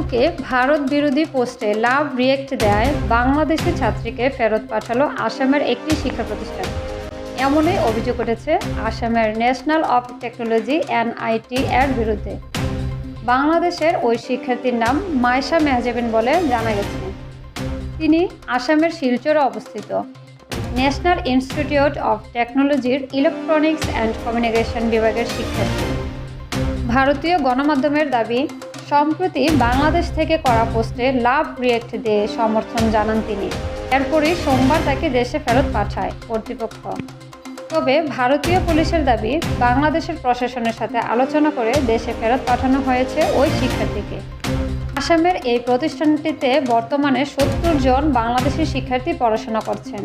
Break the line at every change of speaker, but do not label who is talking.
ফেসবুকে ভারত বিরোধী পোস্টে লাভ রিয়েক্ট দেয় বাংলাদেশি ছাত্রীকে ফেরত পাঠালো আসামের একটি শিক্ষা প্রতিষ্ঠান। এমনই অভিযোগ উঠেছে আসামের ন্যাশনাল অফ টেকনোলজি এনআইটি এর বিরুদ্ধে। বাংলাদেশের ওই শিক্ষার্থীর নাম মায়শা মেহজাবিন বলে জানা গেছে। তিনি আসামের শিলচরে অবস্থিত। ন্যাশনাল ইনস্টিটিউট অফ টেকনোলজির ইলেকট্রনিক্স অ্যান্ড কমিউনিকেশন বিভাগের শিক্ষার্থী। ভারতীয় গণমাধ্যমের দাবি সম্প্রতি বাংলাদেশ থেকে করা পোস্টে লাভ রিয়েক্ট দিয়ে সমর্থন জানান তিনি। এরপরই সোমবার তাকে দেশে ফেরত পাঠায় কর্তৃপক্ষ। তবে ভারতীয় পুলিশের দাবি, বাংলাদেশের প্রশাসনের সাথে আলোচনা করে দেশে ফেরত পাঠানো হয়েছে ওই শিক্ষার্থীকে। আসামের এই প্রতিষ্ঠানটিতে বর্তমানে সত্তর জন বাংলাদেশি শিক্ষার্থী পড়াশোনা করছেন।